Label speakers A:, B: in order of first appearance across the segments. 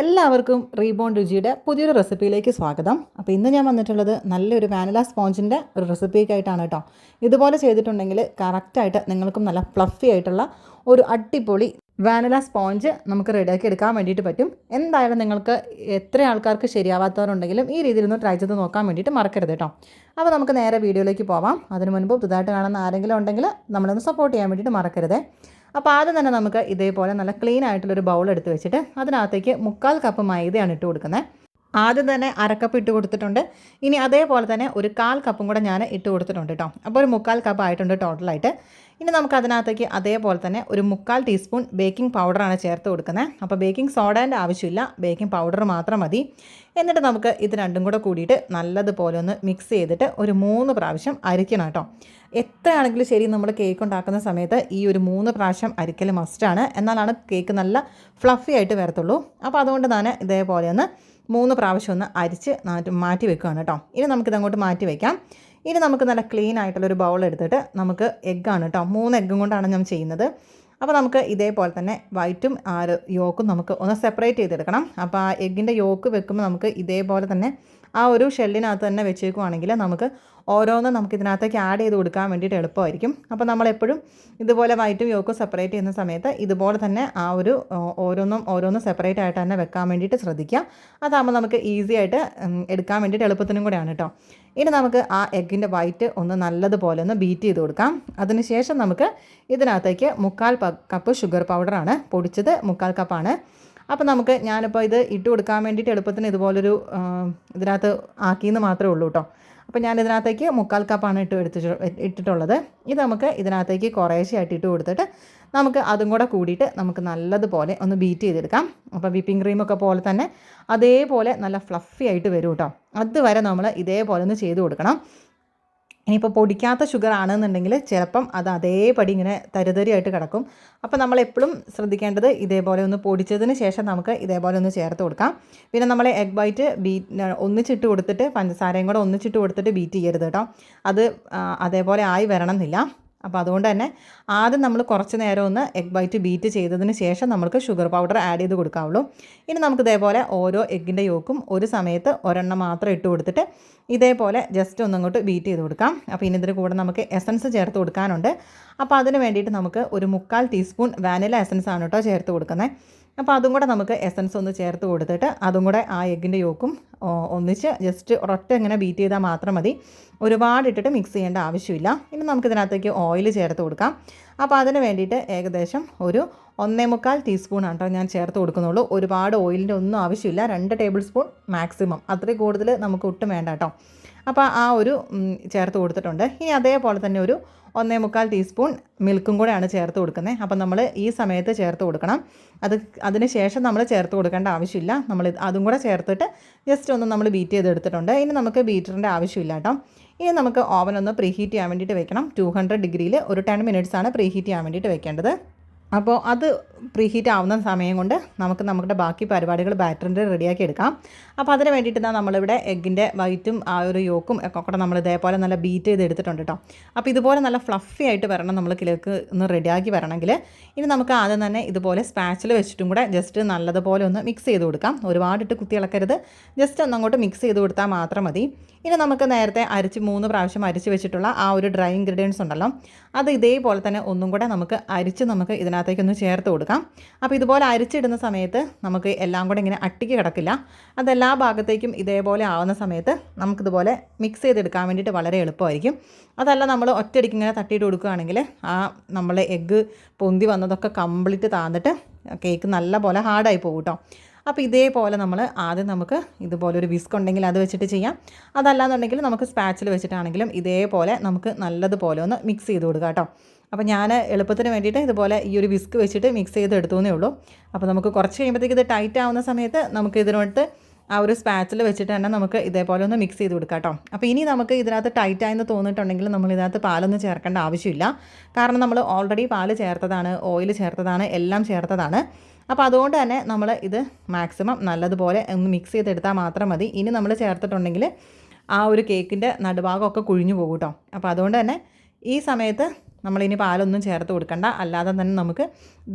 A: എല്ലാവർക്കും റീബോൺ രുചിയുടെ പുതിയൊരു റെസിപ്പിയിലേക്ക് സ്വാഗതം. അപ്പോൾ ഇന്ന് ഞാൻ വന്നിട്ടുള്ളത് നല്ലൊരു വാനില സ്പോഞ്ചിന്റെ ഒരു റെസിപ്പിക്കായിട്ടാണ് കേട്ടോ. ഇതുപോലെ ചെയ്തിട്ടുണ്ടെങ്കിൽ കറക്റ്റായിട്ട് നിങ്ങൾക്കും നല്ല ഫ്ലഫി ആയിട്ടുള്ള ഒരു അടിപൊളി വാനില സ്പോഞ്ച് നമുക്ക് റെഡിയാക്കി എടുക്കാൻ വേണ്ടിയിട്ട് പറ്റും. എന്തായാലും നിങ്ങൾക്ക് എത്ര ആൾക്കാർക്ക് ശരിയാവാത്തവരുണ്ടെങ്കിലും ഈ രീതിയിൽ ഒന്ന് ട്രൈ ചെയ്ത് നോക്കാൻ വേണ്ടിയിട്ട് മറക്കരുത് കേട്ടോ അപ്പോൾ നമുക്ക് നേരെ വീഡിയോയിലേക്ക് പോവാം. അതിന് മുൻപ് പുതുതായിട്ട് കാണുന്ന ആരെങ്കിലും ഉണ്ടെങ്കിൽ നമ്മളൊന്ന് സപ്പോർട്ട് ചെയ്യാൻ വേണ്ടിയിട്ട് മറക്കരുത്. അപ്പോൾ ആദ്യം തന്നെ നമുക്ക് ഇതേപോലെ നല്ല ക്ലീൻ ആയിട്ടുള്ളൊരു ബൗൾ എടുത്ത് വെച്ചിട്ട് അതിനകത്തേക്ക് മുക്കാൽ കപ്പ് മൈദയാണ് ഇട്ട് കൊടുക്കുന്നത് ആദ്യം തന്നെ അരക്കപ്പ് ഇട്ട് കൊടുത്തിട്ടുണ്ട്. ഇനി അതേപോലെ തന്നെ ഒരു കാൽ കപ്പും കൂടെ ഞാൻ ഇട്ട് കൊടുത്തിട്ടുണ്ട് കേട്ടോ അപ്പോൾ ഒരു മുക്കാൽ കപ്പ് ആയിട്ടുണ്ട് ടോട്ടലായിട്ട് ഇനി നമുക്ക് അതിനകത്തേക്ക് അതേപോലെ തന്നെ ഒരു മുക്കാൽ ടീസ്പൂൺ ബേക്കിംഗ് പൗഡറാണ് ചേർത്ത് കൊടുക്കുന്നത്. അപ്പോൾ ബേക്കിംഗ് സോഡേന്റെ ആവശ്യമില്ല ബേക്കിംഗ് പൗഡർ മാത്രം മതി. എന്നിട്ട് നമുക്ക് ഇത് രണ്ടും കൂടെ കൂടിയിട്ട് നല്ലതുപോലെ ഒന്ന് മിക്സ് ചെയ്തിട്ട് ഒരു മൂന്ന് പ്രാവശ്യം അരിക്കണം കേട്ടോ. എത്രയാണെങ്കിലും ശരി നമ്മൾ കേക്ക് ഉണ്ടാക്കുന്ന സമയത്ത് ഈ ഒരു മൂന്ന് പ്രാവശ്യം അരിക്കൽ മസ്റ്റാണ് എന്നാലാണ് കേക്ക് നല്ല ഫ്ലഫി ആയിട്ട് വരത്തുള്ളൂ. അപ്പോൾ അതുകൊണ്ട് തന്നെ ഇതേപോലെ ഒന്ന് മൂന്ന് പ്രാവശ്യം ഒന്ന് അരിച്ച് മാറ്റി വെക്കുകയാണ് കേട്ടോ. ഇനി നമുക്കിത് അങ്ങോട്ട് മാറ്റി വയ്ക്കാം ഇനി നമുക്ക് നല്ല ക്ലീൻ ആയിട്ടുള്ളൊരു ബൗൾ എടുത്തിട്ട് നമുക്ക് എഗ്ഗാണ് കേട്ടോ മൂന്ന് എഗ്ഗും കൊണ്ടാണ് ഞാൻ ചെയ്യുന്നത്. അപ്പോൾ നമുക്ക് ഇതേപോലെ തന്നെ വൈറ്റും ആ യോക്കും നമുക്ക് ഒന്ന് സെപ്പറേറ്റ് ചെയ്തെടുക്കണം. അപ്പോൾ ആ എഗ്ഗിന്റെ യോക്ക് വെക്കുമ്പോൾ നമുക്ക് ഇതേപോലെ തന്നെ ആ ഒരു ഷെല്ലിനകത്ത് തന്നെ വെച്ചേക്കുവാണെങ്കിൽ നമുക്ക് ഓരോന്നും നമുക്ക് ഇതിനകത്തേക്ക് ആഡ് ചെയ്ത് കൊടുക്കാൻ വേണ്ടിയിട്ട് എളുപ്പമായിരിക്കും. അപ്പോൾ നമ്മളെപ്പോഴും ഇതുപോലെ വൈറ്റും യോക്കും സെപ്പറേറ്റ് ചെയ്യുന്ന സമയത്ത് ഇതുപോലെ തന്നെ ആ ഒരു ഓരോന്നും ഓരോന്നും സെപ്പറേറ്റ് ആയിട്ട് തന്നെ വെക്കാൻ വേണ്ടിയിട്ട് ശ്രദ്ധിക്കുക. അതാകുമ്പോൾ നമുക്ക് ഈസി ആയിട്ട് എടുക്കാൻ വേണ്ടിയിട്ട് എളുപ്പത്തിനും കൂടെയാണ് കേട്ടോ. ഇനി നമുക്ക് ആ എഗ്ഗിന്റെ വൈറ്റ് ഒന്ന് നല്ലതുപോലെ ഒന്ന് ബീറ്റ് ചെയ്ത് കൊടുക്കാം. അതിനുശേഷം നമുക്ക് ഇതിനകത്തേക്ക് മുക്കാൽ കപ്പ് ഷുഗർ പൗഡറാണ് പൊടിച്ചത് മുക്കാൽ കപ്പാണ് അപ്പോൾ നമുക്ക് ഞാനിപ്പോൾ ഇത് ഇട്ട് കൊടുക്കാൻ വേണ്ടിയിട്ട് എളുപ്പത്തിന് ഇതുപോലൊരു ഇതിനകത്ത് ആക്കിയെന്ന് മാത്രമേ ഉള്ളൂ കേട്ടോ അപ്പോൾ ഞാൻ ഇതിനകത്തേക്ക് മുക്കാൽ കപ്പാണ് ഇട്ട് എടുത്ത് ഇട്ടിട്ടുള്ളത്. ഇത് നമുക്ക് ഇതിനകത്തേക്ക് കുറേശ്ശെയായിട്ട് ഇട്ട് കൊടുത്തിട്ട് നമുക്ക് അതും കൂടെ കൂടിയിട്ട് നമുക്ക് നല്ലതുപോലെ ഒന്ന് ബീറ്റ് ചെയ്തെടുക്കാം. അപ്പോൾ വിപ്പിംഗ് ക്രീമൊക്കെ പോലെ തന്നെ അതേപോലെ നല്ല ഫ്ലഫി ആയിട്ട് വരും കേട്ടോ അതുവരെ നമ്മൾ ഇതേപോലെ ഒന്ന് ചെയ്ത് കൊടുക്കണം. ഇനിയിപ്പോൾ പൊടിക്കാത്ത ഷുഗർ ആണെന്നുണ്ടെങ്കിൽ ചിലപ്പം അത് അതേപടി ഇങ്ങനെ തരിതരിയായിട്ട് കിടക്കും. അപ്പോൾ നമ്മൾ എപ്പോഴും ശ്രദ്ധിക്കേണ്ടത് ഇതേപോലെ ഒന്ന് പൊടിച്ചതിന് ശേഷം നമുക്ക് ഇതേപോലെ ഒന്ന് ചേർത്ത് കൊടുക്കാം. പിന്നെ നമ്മൾ എഗ് ബൈറ്റ് ബീറ്റ് ഒന്നിച്ചിട്ട് കൊടുത്തിട്ട് പഞ്ചസാരയും കൂടെ ഒന്നിച്ചിട്ട് കൊടുത്തിട്ട് ബീറ്റ് ചെയ്യരുത് കേട്ടോ. അത് അതേപോലെ ആയി വരണം എന്നില്ല അപ്പോൾ അതുകൊണ്ട് തന്നെ ആദ്യം നമ്മൾ കുറച്ച് നേരം ഒന്ന് എഗ് വൈറ്റ് ബീറ്റ് ചെയ്തതിന് ശേഷം നമുക്ക് ഷുഗർ പൗഡർ ആഡ് ചെയ്ത് കൊടുക്കാവുള്ളൂ. ഇനി നമുക്ക് ഇതേപോലെ ഓരോ എഗ്ഗിന്റെ യോക്കും ഒരു സമയത്ത് ഒരെണ്ണം മാത്രം ഇട്ട് കൊടുത്തിട്ട് ഇതേപോലെ ജസ്റ്റ് ഒന്നങ്ങോട്ട് ബീറ്റ് ചെയ്ത് കൊടുക്കാം. അപ്പോൾ ഇനി ഇതിന് കൂടെ നമുക്ക് എസൻസ് ചേർത്ത് കൊടുക്കാനുണ്ട്. അപ്പോൾ അതിന് വേണ്ടിയിട്ട് നമുക്ക് ഒരു മുക്കാൽ ടീസ്പൂൺ വാനില എസൻസ് ആണ് കേട്ടോ ചേർത്ത് കൊടുക്കുന്നത്. അപ്പോൾ അതും കൂടെ നമുക്ക് എസൻസ് ഒന്ന് ചേർത്ത് കൊടുത്തിട്ട് അതും കൂടെ ആ എഗ്ഗിന്റെ യോക്കും ഒന്നിച്ച് ജസ്റ്റ് ഒരൊറ്റ ഇങ്ങനെ ബീറ്റ് ചെയ്താൽ മാത്രം മതി. ഒരുപാട് ഇട്ടിട്ട് മിക്സ് ചെയ്യേണ്ട ആവശ്യമില്ല. ഇനി നമുക്കിതിനകത്തേക്ക് ഓയിൽ ചേർത്ത് കൊടുക്കാം. അപ്പോൾ അതിന് വേണ്ടിയിട്ട് ഏകദേശം ഒരു ഒന്നേ മുക്കാൽ ടീസ്പൂൺ ആണ് കേട്ടോ ഞാൻ ചേർത്ത് കൊടുക്കുന്നുള്ളൂ. ഒരുപാട് ഓയിലിന്റെ ഒന്നും ആവശ്യമില്ല. രണ്ട് ടേബിൾ സ്പൂൺ മാക്സിമം. അത്രയും കൂടുതൽ നമുക്ക് ഒട്ടും വേണ്ട കേട്ടോ. അപ്പോൾ ആ ഒരു ചേർത്ത് കൊടുത്തിട്ടുണ്ട്. ഇനി അതേപോലെ തന്നെ ഒരു ഒന്നേ മുക്കാൽ ടീസ്പൂൺ മിൽക്കും കൂടെയാണ് ചേർത്ത് കൊടുക്കുന്നത്. അപ്പം നമ്മൾ ഈ സമയത്ത് ചേർത്ത് കൊടുക്കണം. അത് അതിന് ശേഷം നമ്മൾ ചേർത്ത് കൊടുക്കേണ്ട ആവശ്യമില്ല. നമ്മൾ അതും കൂടെ ചേർത്തിട്ട് ജസ്റ്റ് ഒന്ന് നമ്മൾ ബീറ്റ് ചെയ്തെടുത്തിട്ടുണ്ട്. ഇനി നമുക്ക് ബീറ്ററിന്റെ ആവശ്യമില്ല കേട്ടോ. ഇനി നമുക്ക് ഓവൻ ഒന്ന് പ്രീഹീറ്റ് ചെയ്യാൻ വേണ്ടിയിട്ട് വെക്കണം. ടു ഹൺഡ്രഡ് ഡിഗ്രിയിൽ ഒരു ടെൻ മിനിറ്റ്സ് ആണ് പ്രീഹീറ്റ് ചെയ്യാൻ വേണ്ടിയിട്ട് വെക്കേണ്ടത്. അപ്പോൾ അത് പ്രീഹീറ്റ് ആവുന്ന സമയം കൊണ്ട് നമുക്ക് നമ്മുടെ ബാക്കി പരിപാടികൾ ബാറ്ററിന്റെ റെഡിയാക്കി എടുക്കാം. അപ്പോൾ അതിന് വേണ്ടിയിട്ട് നമ്മളിവിടെ എഗ്ഗിന്റെ വൈറ്റും ആ ഒരു യോക്കും ഒക്കെ കൂടെ നമ്മൾ ഇതേപോലെ നല്ല ബീറ്റ് ചെയ്ത് എടുത്തിട്ടുണ്ട് കേട്ടോ. അപ്പോൾ ഇതുപോലെ നല്ല ഫ്ലഫി ആയിട്ട് വരണം നമ്മൾ കിലേക്ക് ഒന്ന് റെഡിയാക്കി വരണമെങ്കിൽ. ഇനി നമുക്ക് ആദ്യം തന്നെ ഇതുപോലെ സ്പാച്ചിൽ വെച്ചിട്ടും കൂടെ ജസ്റ്റ് നല്ലതുപോലെ ഒന്ന് മിക്സ് ചെയ്ത് കൊടുക്കാം. ഒരുപാടിട്ട് കുത്തി ഇളക്കരുത്. ജസ്റ്റ് ഒന്ന് അങ്ങോട്ട് മിക്സ് ചെയ്ത് കൊടുത്താൽ മാത്രം മതി. ഇനി നമുക്ക് നേരത്തെ അരിച്ച് മൂന്ന് പ്രാവശ്യം അരിച്ച് വെച്ചിട്ടുള്ള ആ ഒരു ഡ്രൈ ഇൻഗ്രീഡിയൻസ് ഉണ്ടല്ലോ. അത് ഇതേപോലെ തന്നെ ഒന്നും കൂടെ നമുക്ക് അരിച്ച് നമുക്ക് ഇതിനകത്തേക്കൊന്ന് ചേർത്ത് കൊടുക്കാം. അപ്പോൾ ഇതുപോലെ അരിച്ചിടുന്ന സമയത്ത് നമുക്ക് എല്ലാം കൂടെ ഇങ്ങനെ അട്ടിക്ക് കിടക്കില്ല. അതെല്ലാ ഭാഗത്തേക്കും ഇതേപോലെ ആവുന്ന സമയത്ത് നമുക്കിതുപോലെ മിക്സ് ചെയ്തെടുക്കാൻ വേണ്ടിയിട്ട് വളരെ എളുപ്പമായിരിക്കും. അതല്ല നമ്മൾ ഒറ്റയടിക്ക് ഇങ്ങനെ തട്ടിയിട്ട് കൊടുക്കുകയാണെങ്കിൽ ആ നമ്മളെ എഗ്ഗ് പൊന്തി വന്നതൊക്കെ കംപ്ലീറ്റ് താന്നിട്ട് കേക്ക് നല്ല പോലെ ഹാർഡായി പോകും കേട്ടോ അപ്പോൾ ഇതേപോലെ നമ്മൾ ആദ്യം നമുക്ക് ഇതുപോലെ ഒരു വിസ്ക് ഉണ്ടെങ്കിൽ അത് വെച്ചിട്ട് ചെയ്യാം. അതല്ലാന്നുണ്ടെങ്കിൽ നമുക്ക് സ്പാച്ചിൽ വെച്ചിട്ടാണെങ്കിലും ഇതേപോലെ നമുക്ക് നല്ലതുപോലെ ഒന്ന് മിക്സ് ചെയ്ത് കൊടുക്കാം കേട്ടോ. അപ്പോൾ ഞാൻ എളുപ്പത്തിന് വേണ്ടിയിട്ട് ഇതുപോലെ ഈ ഒരു വിസ്ക് വെച്ചിട്ട് മിക്സ് ചെയ്ത് എടുത്തുവെന്നേ ഉള്ളൂ. അപ്പോൾ നമുക്ക് കുറച്ച് കഴിയുമ്പോഴത്തേക്ക് ഇത് ടൈറ്റ് ആവുന്ന സമയത്ത് നമുക്ക് ഇതിനോട്ട് ആ ഒരു സ്പാച്ചിൽ വെച്ചിട്ട് തന്നെ നമുക്ക് ഇതേപോലെ ഒന്ന് മിക്സ് ചെയ്ത് കൊടുക്കാം കേട്ടോ. അപ്പോൾ ഇനി നമുക്ക് ഇതിനകത്ത് ടൈറ്റ് ആയെന്ന് തോന്നിയിട്ടുണ്ടെങ്കിൽ നമ്മൾ ഇതിനകത്ത് പാലൊന്നും ചേർക്കേണ്ട ആവശ്യമില്ല. കാരണം നമ്മൾ ഓൾറെഡി പാൽ ചേർത്തതാണ് ഓയിൽ ചേർത്തതാണ് എല്ലാം ചേർത്തതാണ്. അപ്പോൾ അതുകൊണ്ട് തന്നെ നമ്മൾ ഇത് മാക്സിമം നല്ലതുപോലെ ഒന്ന് മിക്സ് ചെയ്തെടുത്താൽ മാത്രം മതി. ഇനി നമ്മൾ ചേർത്തിട്ടുണ്ടെങ്കിൽ ആ ഒരു കേക്കിന്റെ നടുഭാഗമൊക്കെ കുഴിഞ്ഞു പോകും കേട്ടോ. അപ്പോൾ അതുകൊണ്ട് തന്നെ ഈ സമയത്ത് നമ്മളിനി പാലൊന്നും ചേർത്ത് കൊടുക്കണ്ട. അല്ലാതെ തന്നെ നമുക്ക്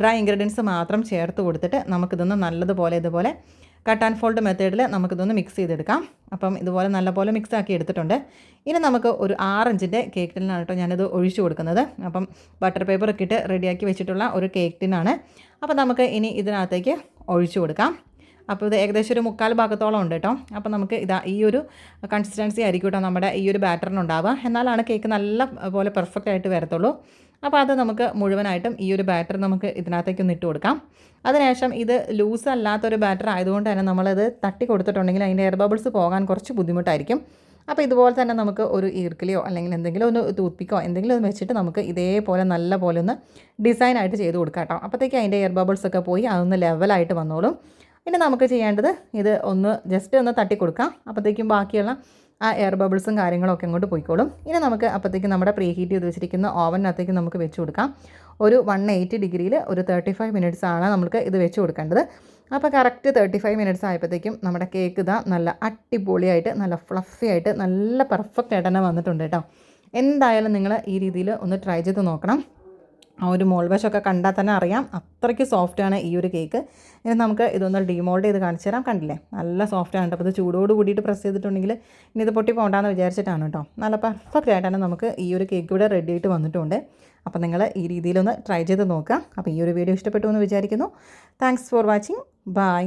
A: ഡ്രൈ ഇൻഗ്രീഡിയൻസ് മാത്രം ചേർത്ത് കൊടുത്തിട്ട് നമുക്കിതൊന്ന് നല്ലതുപോലെ ഇതുപോലെ കട്ട് ആൻഡ് ഫോൾഡ് മെത്തേഡിൽ നമുക്കിതൊന്ന് മിക്സ് ചെയ്തെടുക്കാം. അപ്പം ഇതുപോലെ നല്ലപോലെ മിക്സ് ആക്കി എടുത്തിട്ടുണ്ട്. ഇനി നമുക്ക് ഒരു ആറഞ്ചിന്റെ കേക്ക് ടിന്നാണ് കേട്ടോ ഞാനിത് ഒഴിച്ചു കൊടുക്കുന്നത്. അപ്പം ബട്ടർ പേപ്പർ ഒക്കെ ഇട്ട് റെഡിയാക്കി വെച്ചിട്ടുള്ള ഒരു കേക്ക് ടിന്നാണ് അപ്പം നമുക്ക് ഇനി ഇതിനകത്തേക്ക് ഒഴിച്ചു കൊടുക്കാം. അപ്പോൾ ഇത് ഏകദേശം ഒരു മുക്കാൽ ഭാഗത്തോളം ഉണ്ട് കേട്ടോ. അപ്പോൾ നമുക്ക് ഇതാ ഈ ഒരു കൺസിസ്റ്റൻസി ആയിരിക്കും കേട്ടോ നമ്മുടെ ഈ ഒരു ബാറ്ററിനുണ്ടാവുക എന്നാലാണ് കേക്ക് നല്ല പോലെ പെർഫെക്റ്റ് ആയിട്ട് വരത്തുള്ളൂ. അപ്പോൾ അത് നമുക്ക് മുഴുവനായിട്ടും ഈ ഒരു ബാറ്റർ നമുക്ക് ഇതിനകത്തേക്ക് ഒന്ന് ഇട്ട് കൊടുക്കാം. അതിനുശേഷം ഇത് ലൂസ് അല്ലാത്തൊരു ബാറ്റർ ആയതുകൊണ്ട് തന്നെ നമ്മളത് തട്ടി കൊടുത്തിട്ടുണ്ടെങ്കിൽ അതിന്റെ എയർ ബബിൾസ് പോകാൻ കുറച്ച് ബുദ്ധിമുട്ടായിരിക്കും. അപ്പോൾ ഇതുപോലെ തന്നെ നമുക്ക് ഒരു ഈർക്കിളിയോ അല്ലെങ്കിൽ എന്തെങ്കിലും ഒന്ന് തൂപ്പിക്കോ എന്തെങ്കിലും ഒന്ന് വെച്ചിട്ട് നമുക്ക് ഇതേപോലെ നല്ല പോലെ ഒന്ന് ഡിസൈനായിട്ട് ചെയ്ത് കൊടുക്കാം കേട്ടോ. അപ്പോഴത്തേക്ക് അതിന്റെ എയർ ബബിൾസൊക്കെ പോയി അതൊന്ന് ലെവലായിട്ട് വന്നോളും. ഇനി നമുക്ക് ചെയ്യേണ്ടത് ഇത് ഒന്ന് ജസ്റ്റ് ഒന്ന് തട്ടി കൊടുക്കാം അപ്പോഴത്തേക്കും ബാക്കിയുള്ള ആ എയർ ബബിൾസും കാര്യങ്ങളൊക്കെ അങ്ങോട്ട് പോയിക്കോളും. ഇനി നമുക്ക് അപ്പോഴത്തേക്കും നമ്മുടെ പ്രീ ഹീറ്റ് ചെയ്ത് വെച്ചിരിക്കുന്ന ഓവനകത്തേക്ക് നമുക്ക് വെച്ച് കൊടുക്കാം. ഒരു വൺ എയ്റ്റി ഡിഗ്രിയിൽ ഒരു തേർട്ടി ഫൈവ് മിനിറ്റ്സ് ആണ് നമുക്ക് ഇത് വെച്ച് കൊടുക്കേണ്ടത്. അപ്പോൾ കറക്റ്റ് തേർട്ടി ഫൈവ് മിനിറ്റ്സ് ആയപ്പോഴത്തേക്കും നമ്മുടെ കേക്ക് ഇതാ നല്ല അടിപൊളിയായിട്ട് നല്ല ഫ്ലഫി ആയിട്ട് നല്ല പെർഫെക്റ്റ് ആയിട്ട് തന്നെ വന്നിട്ടുണ്ട് കേട്ടോ. എന്തായാലും നിങ്ങൾ ഈ രീതിയിൽ ഒന്ന് ട്രൈ ചെയ്ത് നോക്കണം. ആ ഒരു മോൾവശമൊക്കെ കണ്ടാൽ തന്നെ അറിയാം. അത്രയ്ക്ക് സോഫ്റ്റാണ് ഈ ഒരു കേക്ക് ഇനി നമുക്ക് ഇതൊന്ന് ഡിമോൾഡ് ചെയ്ത് കാണിച്ചു തരാം. കണ്ടില്ലേ? നല്ല സോഫ്റ്റാണ് അപ്പോൾ ഇത് ചൂടോട് കൂടിയിട്ട് പ്രസ് ചെയ്തിട്ടുണ്ടെങ്കിൽ ഇനി ഇത് പൊട്ടി പോകണ്ടെന്ന് വിചാരിച്ചിട്ടാണ് കേട്ടോ. നല്ല പെർഫെക്റ്റ് ആയിട്ടാണ് നമുക്ക് ഈ ഒരു കേക്ക് ഇവിടെ റെഡി ആയിട്ട് വന്നിട്ടുണ്ട്. അപ്പോൾ നിങ്ങൾ ഈ രീതിയിലൊന്ന് ട്രൈ ചെയ്ത് നോക്കുക. അപ്പോൾ ഈ ഒരു വീഡിയോ ഇഷ്ടപ്പെട്ടു എന്ന് വിചാരിക്കുന്നു. Thanks for watching bye